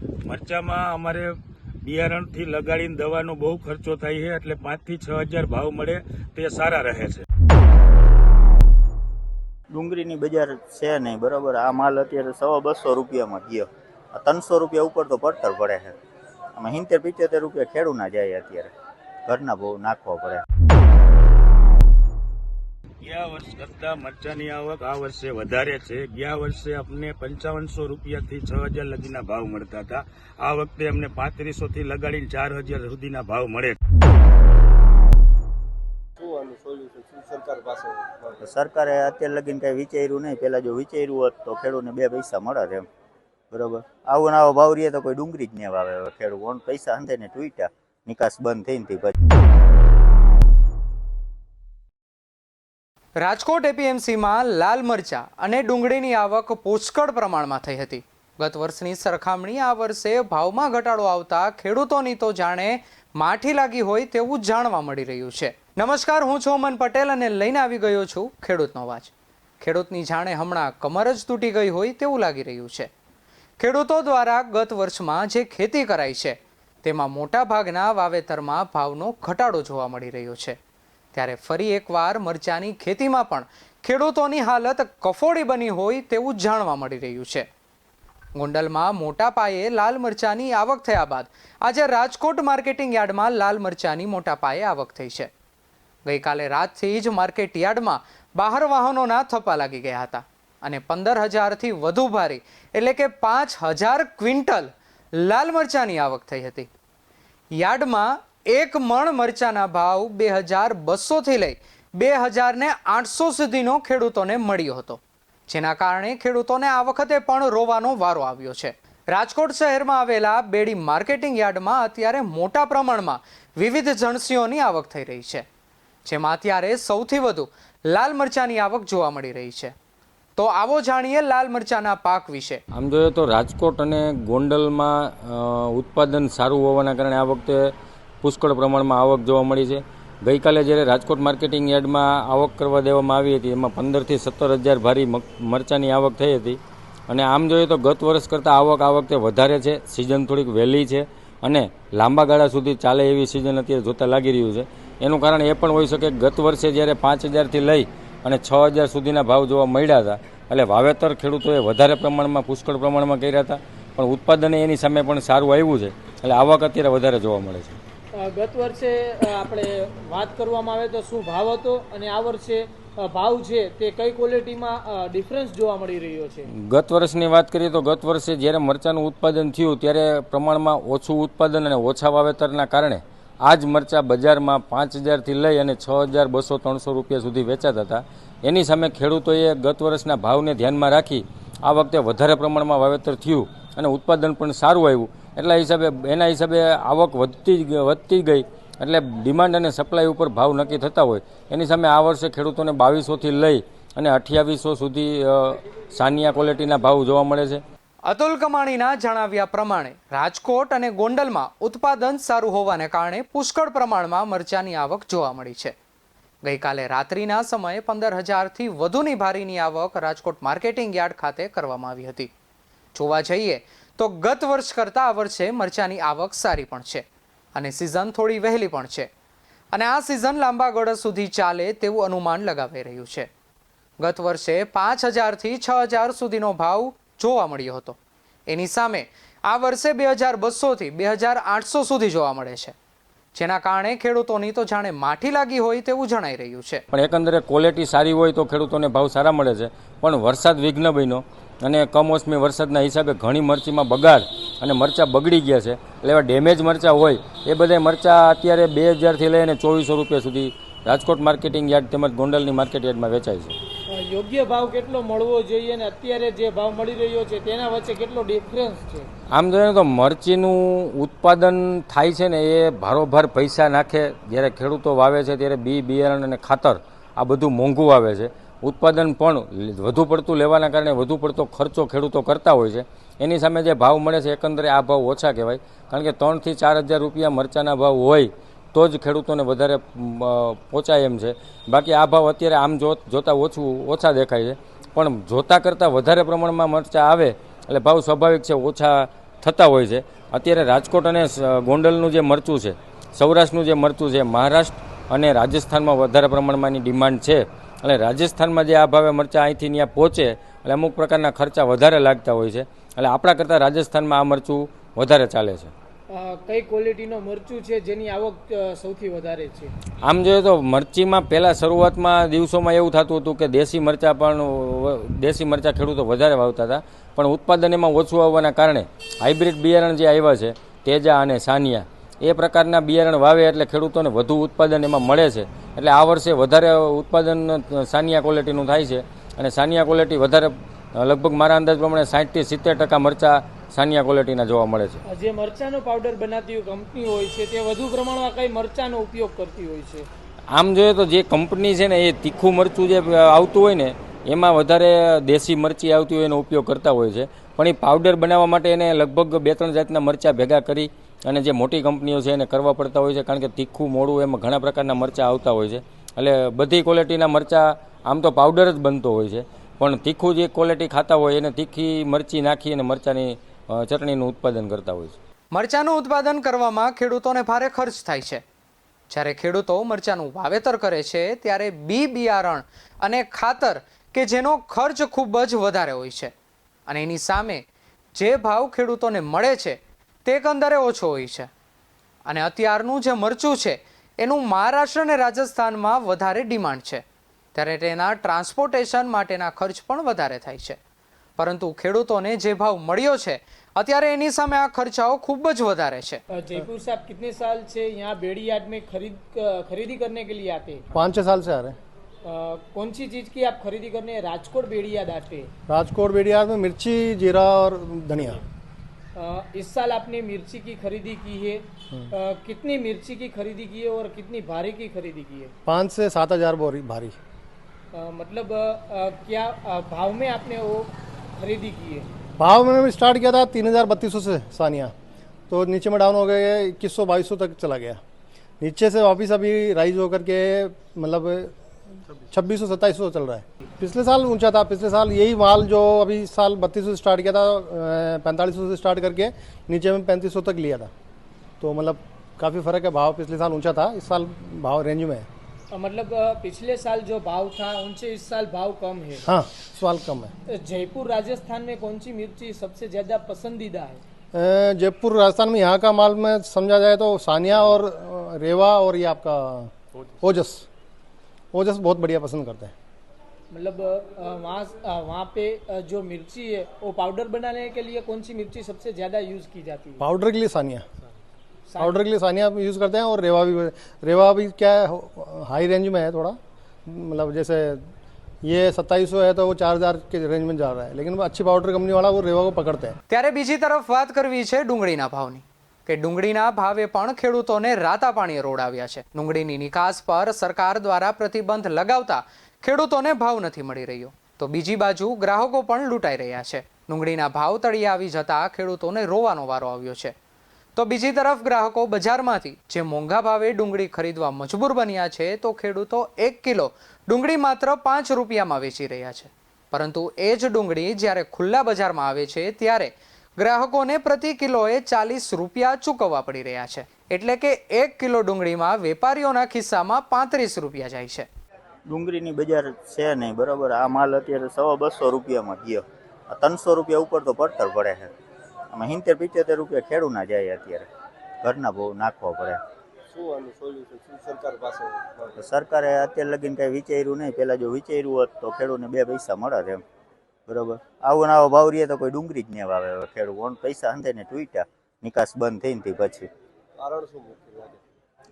મરચામાં અમારે બિયારણથી લગાડીને દવાનો બહુ ખર્ચો થાય છે, એટલે પાંચથી છ હજાર ભાવ મળે, તે સારા રહે છે. ડુંગળીની બજાર છે નહીં, બરાબર? આ માલ અત્યારે સવા બસો રૂપિયામાં ગયો. ત્રણસો રૂપિયા ઉપર તો પડતર પડે છે. આમાં સિત્તેર પિત્તેર રૂપિયા ખેડૂના જાય અત્યારે. ઘરના બહુ નાખવા પડે. ગયા વર્ષ કરતા મરચાની આવક આ વર્ષે વધારે છે. ગયા વર્ષે અમને પંચાવનસો રૂપિયાથી છ હજાર લગીના ભાવ મળતા હતા. આ વખતે અમને પાંત્રીસો થી લગાડીને ચાર હજાર સુધીના ભાવ મળે સરકાર પાસે તો સરકારે અત્યારે લગીને કઈ વિચાર્યું નહીં. પેલા જો વિચાર્યું હોત તો ખેડૂતને બે પૈસા મળે એમ. બરોબર? આવો ને આવો ભાવ રહીએ તો કોઈ ડુંગળી જ નહીં વાવે ખેડૂત. ઓન પૈસા અંતે ને ટૂટ્યા નિકાસ બંધ થઈને ને પછી. રાજકોટ એપીએમસીમાં લાલ મરચા અને ડુંગળીની આવક પુષ્કળ પ્રમાણમાં થઈ હતી. ગત વર્ષની સરખામણી આ વર્ષે ભાવમાં ઘટાડો આવતા ખેડૂતોની તો જાણે માઠી લાગી હોય તેવું જાણવા મળી રહ્યું છે. નમસ્કાર, હું છું અમન પટેલ અને લઈને આવી ગયો છું ખેડૂતનો અવાજ. ખેડૂતની જાણે હમણાં કમર જ તૂટી ગઈ હોય તેવું લાગી રહ્યું છે. ખેડૂતો દ્વારા ગત વર્ષમાં જે ખેતી કરાઈ છે, તેમાં મોટા ભાગના વાવેતરમાં ભાવનો ઘટાડો જોવા મળી રહ્યો છે. ત્યારે ફરી એકવાર મરચાની ખેતીમાં પણ ખેડૂતોની હાલત કફોડી બની હોય તેવું જાણવા મળી રહ્યું છે. ગોંડલમાં મોટા પાયે લાલ મરચાની આવક થયા બાદ આજે રાજકોટ માર્કેટિંગ યાર્ડમાં લાલ મરચાની મોટા પાયે આવક થઈ છે. ગઈકાલે રાતથી જ માર્કેટ યાર્ડમાં બહાર વાહનોના થપ્પા લાગી ગયા હતા અને પંદર હજારથી વધુ ભારી એટલે કે પાંચ હજાર ક્વિન્ટલ લાલ મરચાની આવક થઈ હતી. યાર્ડમાં એક મણ મરચાના ભાવ બે હજાર બસોથી લઈ બે હજાર ને આઠસો સુધીનો ખેડૂતોને મળ્યો હતો. જેના કારણે ખેડૂતોને આ વખતે પણ રોવાનો વારો આવ્યો છે. રાજકોટ શહેરમાં આવેલા બેડી માર્કેટિંગ યાર્ડમાં અત્યારે મોટા પ્રમાણમાં વિવિધ જણસીઓની આવક થઈ રહી છે. જેમાં અત્યારે સૌથી વધુ લાલ મરચાની આવક જોવા મળી રહી છે. તો આવો જાણીએ લાલ મરચાના પાક વિશે. આમ જોઈએ તો રાજકોટ અને ગોંડલમાં ઉત્પાદન સારું હોવાના કારણે આ વખતે પુષ્કળ પ્રમાણમાં આવક જોવા મળી છે. ગઈકાલે જ્યારે રાજકોટ માર્કેટિંગ યાર્ડમાં આવક કરવા દેવામાં આવી હતી, એમાં પંદરથી સત્તર હજાર ભારી મરચાંની આવક થઈ હતી. અને આમ જોઈએ તો ગત વર્ષ કરતાં આવક આ વખતે વધારે છે. સિઝન થોડીક વહેલી છે અને લાંબા ગાળા સુધી ચાલે એવી સિઝન અત્યારે જોતા લાગી રહ્યું છે. એનું કારણ એ પણ હોઈ શકે ગત વર્ષે જ્યારે પાંચ હજારથી લઈ અને છ હજાર સુધીના ભાવ જોવા મળ્યા હતા, એટલે વાવેતર ખેડૂતોએ વધારે પ્રમાણમાં, પુષ્કળ પ્રમાણમાં કર્યા હતા. પણ ઉત્પાદન એની સામે પણ સારું આવ્યું છે. એટલે આવક અત્યારે વધારે જોવા મળે છે. ગત વર્ષે આપણે વાત કરવામાં આવે તો શું ભાવ હતો અને આ વર્ષે ભાવ છે તે કઈ ક્વોલિટીમાં ડિફરન્સ જોવા મળી રહ્યો છે? ગત વર્ષની વાત કરીએ તો ગત વર્ષે જ્યારે મરચાંનું ઉત્પાદન થયું ત્યારે પ્રમાણમાં ઓછું ઉત્પાદન અને ઓછા વાવેતરના કારણે આ જ મરચાં બજારમાં પાંચ હજારથી લઈ અને છ હજાર બસો ત્રણસો રૂપિયા સુધી વેચાતા હતા. એની સામે ખેડૂતોએ ગત વર્ષના ભાવને ધ્યાનમાં રાખી આ વખતે વધારે પ્રમાણમાં વાવેતર થયું અને ઉત્પાદન પણ સારું આવ્યું. એટલા હિસાબે, એના હિસાબે આવક વધતી વધતી ગઈ એટલે ડિમાન્ડ અને સપ્લાય ઉપર ભાવ નક્કી થતા હોય. એની સામે આ વર્ષે ખેડૂતોને બાવીસોથી લઈ અને અઠ્યાવીસો સુધી સાનિયા ક્વોલિટીના ભાવ જોવા મળે છે. અતુલ કમાણીના જણાવ્યા પ્રમાણે રાજકોટ અને ગોંડલમાં ઉત્પાદન સારું હોવાને કારણે પુષ્કળ પ્રમાણમાં મરચાની આવક જોવા મળી છે. ગઈકાલે રાત્રિના સમયે પંદર હજારથી વધુની ભારીની આવક રાજકોટ માર્કેટિંગ યાર્ડ ખાતે કરવામાં આવી હતી. જોવા જઈએ તો ગત વર્ષ કરતાં આ વર્ષે મરચાની આવક સારી પણ છે અને સિઝન થોડી વહેલી પણ છે. અને આ સિઝન લાંબા ગળા સુધી ચાલે તેવું અનુમાન લગાવાઈ રહ્યું છે. ગત વર્ષે પાંચ હજારથી છ હજાર સુધીનો ભાવ જોવા મળ્યો હતો. એની સામે આ વર્ષે બે હજાર બસોથી બે હજાર આઠસો સુધી જોવા મળે છે. જેના કારણે ખેડૂતોની તો જાણે માઠી લાગી હોય તેવું જણાઈ રહ્યું છે. પણ એકંદરે ક્વોલિટી સારી હોય તો ખેડૂતોને ભાવ સારા મળે છે. પણ વરસાદ વિઘ્ન બન્યો અને કમોસમી વરસાદના હિસાબે ઘણી મરચીમાં બગાડ અને મરચાં બગડી ગયા છે. એટલે એવા ડેમેજ મરચાં હોય, એ બધા મરચાં અત્યારે બે હજારથી લઈને ચોવીસો રૂપિયા સુધી રાજકોટ માર્કેટિંગ યાર્ડ તેમજ ગોંડલની માર્કેટ યાર્ડમાં વેચાય છે. યોગ્ય ભાવ કેટલો મળવો જોઈએ અને અત્યારે જે ભાવ મળી રહ્યો છે, તેના વચ્ચે કેટલો ડિફરન્સ છે? આમ જોઈએ તો મરચીનું ઉત્પાદન થાય છે ને એ ભારોભાર પૈસા નાખે. જ્યારે ખેડૂતો વાવે છે, ત્યારે બી, બિયારણ અને ખાતર આ બધું મોંઘું આવે છે. ઉત્પાદન પણ વધુ પડતું લેવાના કારણે વધુ પડતો ખર્ચો ખેડૂતો કરતા હોય છે. એની સામે જે ભાવ મળે છે, એકંદરે આ ભાવ ઓછા કહેવાય. કારણ કે ત્રણથી ચાર હજાર રૂપિયા મરચાના ભાવ હોય તો જ ખેડૂતોને વધારે પહોંચાય એમ છે. બાકી આ ભાવ અત્યારે આમ જોતાં ઓછું, ઓછા દેખાય છે. પણ જોતા કરતાં વધારે પ્રમાણમાં મરચાં આવે, એટલે ભાવ સ્વાભાવિક છે, ઓછા થતા હોય છે. અત્યારે રાજકોટ અને ગોંડલનું જે મરચું છે, સૌરાષ્ટ્રનું જે મરચું છે, મહારાષ્ટ્ર અને રાજસ્થાનમાં વધારે પ્રમાણમાં એની ડિમાન્ડ છે. એટલે રાજસ્થાનમાં જે આ ભાવે મરચાં અહીંથી ત્યાં પહોંચે એટલે અમુક પ્રકારના ખર્ચા વધારે લાગતા હોય છે. એટલે આપણા કરતાં રાજસ્થાનમાં આ મરચું વધારે ચાલે છે. કઈ ક્વોલિટીનો મરચું છે, જેની આવક સૌથી વધારે છે? આમ જોઈએ તો મરચીમાં પહેલાં શરૂઆતમાં દિવસોમાં એવું થતું હતું કે દેશી મરચાં પણ દેશી મરચાં ખેડૂતો વધારે વાવતા હતા. પણ ઉત્પાદન એમાં ઓછું આવવાના કારણે હાઇબ્રિડ બિયારણ જે આવ્યા છે, તેજા અને સાનિયા, એ પ્રકારના બિયારણ વાવે એટલે ખેડૂતોને વધુ ઉત્પાદન એમાં મળે છે. એટલે આ વર્ષે વધારે ઉત્પાદન સાનિયા ક્વોલિટીનું થાય છે. અને સાનિયા ક્વોલિટી વધારે લગભગ મારા અંદાજ પ્રમાણે સાઠથી સિત્તેર ટકા મરચાં સાનિયા ક્વોલિટીના જોવા મળે છે. જે મરચાનો પાવડર બનાવતી કંપની હોય છે તે વધુ પ્રમાણમાં કઈ મરચાનો ઉપયોગ કરતી હોય છે? આમ જોઈએ તો જે કંપની છે ને એ તીખું મરચું જે આવતું હોય ને એમાં વધારે દેશી મરચી આવતી હોય એનો ઉપયોગ કરતા હોય છે. પણ એ પાવડર બનાવવા માટે એને લગભગ બે ત્રણ જાતના મરચાં ભેગા કરી અને જે મોટી કંપનીઓ છે એને કરવા પડતા હોય છે કારણ કે તીખું મોડું એમાં ઘણા પ્રકારના મરચાં આવતા હોય છે. એટલે બધી ક્વોલિટીના મરચાં આમ તો પાવડર જ બનતો હોય છે. પણ તીખું જે ક્વોલિટી ખાતા હોય એને તીખી મરચી નાખી અને મરચાંની ચટણીનું ઉત્પાદન કરતા હોય છે. મરચાનું ઉત્પાદન કરવામાં ખેડૂતોને ભારે ખર્ચ થાય છે. જ્યારે ખેડૂતો મરચાનું વાવેતર કરે છે, ત્યારે બી બિયારણ અને ખાતર કે જેનો ખર્ચ ખૂબ જ વધારે હોય છે. અને એની સામે જે ભાવ ખેડૂતોને મળે છે, તે કંદરે ઓછો હોય છે. અને અત્યારનું જે મરચું છે, એનું મહારાષ્ટ્ર અને રાજસ્થાનમાં વધારે ડિમાન્ડ છે. ત્યારે તેના ટ્રાન્સપોર્ટેશન માટેના ખર્ચ પણ વધારે થાય છે. પરંતુ ખેડૂતોને જે ભાવ મળ્યો છે અત્યારે એની સામે આ ખર્ચાઓ ખૂબ જ વધારે છે अ, जयपुर से आप कितने साल से यहाँ बेड़ी यार्ड में खरीद अ, खरीदी करने के लिए आते हैं पाँच छः साल से आ रहे हैं अ, कौन सी चीज की आप खरीदी करने राजकोट बेड़ी यार्ड आते हैं राजकोट बेड़ियार में मिर्ची जीरा और धनिया अ, इस साल आपने मिर्ची की खरीदी की है अ, कितनी मिर्ची की खरीदी की है और कितनी भारी की खरीदी की है पाँच से सात हजार बोरी भारी अ, मतलब अ, क्या अ, भाव में आपने वो खरीदी की है भाव मैंने स्टार्ट किया था तीन हज़ार बत्तीस सौ से, सानिया। तो नीचे में डाउन हो गए, इक्कीस सौ बाईस सौ तक चला गया। नीचे से वापस अभी राइज होकर के मतलब छब्बीस सौ, सत्ताईस सौ चल रहा है। पिछले साल ऊँचा था, पिछले साल यही माल जो अभी साल बत्तीस सौ स्टार्ट किया था पैंतालीस सौ से स्टार्ट करके नीचे में पैंतीस सौ तक लिया था। तो मतलब काफ़ी फ़र्क है, भाव पिछले साल ऊँचा था, इस साल भाव रेंज में है। मतलब पिछले साल जो भाव था उनसे इस साल भाव कम है। हाँ इस साल कम है। जयपुर राजस्थान में कौन सी मिर्ची सबसे ज़्यादा पसंदीदा है? जयपुर राजस्थान में यहाँ का माल में समझा जाए तो सानिया और रेवा और ये आपका ओजस। ओजस बहुत बढ़िया पसंद करते हैं। मतलब वहाँ वहाँ पे जो मिर्ची है वो पाउडर बनाने के लिए कौन सी मिर्ची सबसे ज़्यादा यूज़ की जाती है? पाउडर के लिए सानिया। पाउडर के लिए सानिया यूज़ करते हैं और रेवा भी रेवा भी क्या है हाई रेंज में है थोड़ा मतलब जैसे ये सत्ताईस है तो वो चार हज़ार के रेंज में जा रहा है लेकिन अच्छी पाउडर कंपनी वाला वो रेवा को पकड़ते हैं ત્યારે બીજી તરફ વાત કરવી છે ડુંગળીના ભાવની કે ડુંગળીના ભાવે પણ ખેડૂતોને રાતા પાણીએ રોડાવ્યા છે ડુંગળીની નિકાસ પર સરકાર દ્વારા પ્રતિબંધ લગાવતા ખેડૂતોને ભાવ નથી મળી રહ્યો તો બીજી બાજુ ગ્રાહકો પણ લૂંટાઈ રહ્યા છે ડુંગળીના ભાવ તળિયે આવી જતા ખેડૂતોને રોવાનો વારો આવ્યો છે તો બીજી તરફ ગ્રાહકો બજારમાંથી જે મોંઘા ભાવે ડુંગળી ખરીદવા મજબૂર બન્યા છે, તો ખેડૂતો એક કિલો ડુંગળી માત્ર પાંચ રૂપિયામાં વેચી રહ્યા છે. પરંતુ એ જ ડુંગળી જ્યારે ખુલ્લા બજારમાં આવે છે, ત્યારે ગ્રાહકોને પ્રતિ કિલોએ ચાલીસ રૂપિયા ચૂકવવા પડી રહ્યા છે. એટલે કે એક કિલો ડુંગળીમાં વેપારીઓના ખિસ્સામાં પાંત્રીસ રૂપિયા જાય છે. ડુંગળીની બજાર છે નહીં, બરાબર. આ માલ અત્યારે સવા બસો રૂપિયામાં ગયો. ત્રણસો રૂપિયા ઉપર તો પડતર પડે છે. આમાં સિત્તેર પિત્તેર રૂપિયા ખેડૂના જાય અત્યારે. ઘરના બહુ નાખવા પડે. શું આનું સોલ્યુશન? શું સરકાર પાસે? સરકારે અત્યારે લગીને કાંઈ વિચાર્યું નહીં. પહેલાં જો વિચાર્યું હોત તો ખેડૂતને બે પૈસા મળે એમ. બરોબર? આવો ને આવો ભાવ રહીએ તો કોઈ ડુંગળી જ નહીં વાવે ખેડૂત ઓન પૈસા અંધે ને તૂટ્યા. નિકાસ બંધ થઈને તી પછી. કારણ શું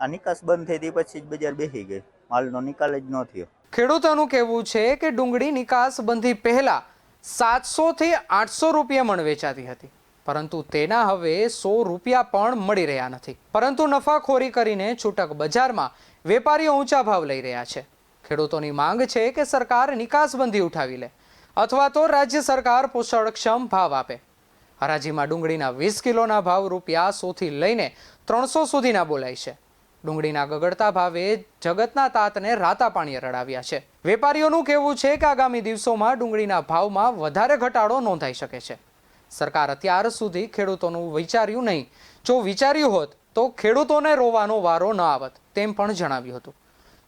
આ નિકાસ બંધ થઈ હતી પછી જ બજાર બેસી ગઈ. માલનો નિકાલ જ ન થયો. ખેડૂતોનું કહેવું છે કે ડુંગળી નિકાસ બંધી પહેલા સાતસો થી આઠસો રૂપિયા મણ વેચાતી હતી. પરંતુ તેના હવે સો રૂપિયા પણ મળી રહ્યા નથી. પરંતુ નફાખોરી કરીને છૂટક બજારમાં વેપારીઓ ઊંચા ભાવ લઈ રહ્યા છે. ખેડૂતોની માંગ છે કે સરકાર નિકાસબંધી ઉઠાવી લે અથવા તો રાજ્ય સરકાર પોષણક્ષમ ભાવ આપે. હરાજીમાં ડુંગળીના વીસ કિલોના ભાવ રૂપિયા સોથી લઈને ત્રણસો સુધીના બોલાય છે. ડુંગળીના ગગડતા ભાવે જગતના તાતને રાતા પાણીએ રડાવ્યા છે. વેપારીઓનું કહેવું છે કે આગામી દિવસોમાં ડુંગળીના ભાવમાં વધારે ઘટાડો નોંધાઈ શકે છે. સરકાર અત્યાર સુધી ખેડૂતોનું વિચાર્યું નહીં. જો વિચાર્યું હોત, તો ખેડૂતોને રોવાનો વારો ન આવત, તેમ પણ જણાવ્યું હતું.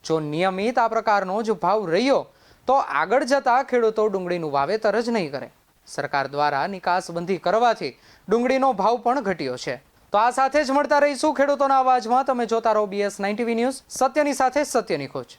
જો નિયમિત આ પ્રકારનો જ ભાવ રહ્યો, તો આગળ જતા ખેડૂતો ડુંગળીનું વાવેતર જ નહીં કરે. સરકાર દ્વારા નિકાસબંધી કરવાથી ડુંગળીનો ભાવ પણ ઘટ્યો છે. તો આ સાથે જ મળતા રહીશું ખેડૂતોના અવાજમાં. તમે જોતા રહો બીએસ નાઇન્ટી ન્યૂઝ. સત્યની સાથે સત્યની ખોજ.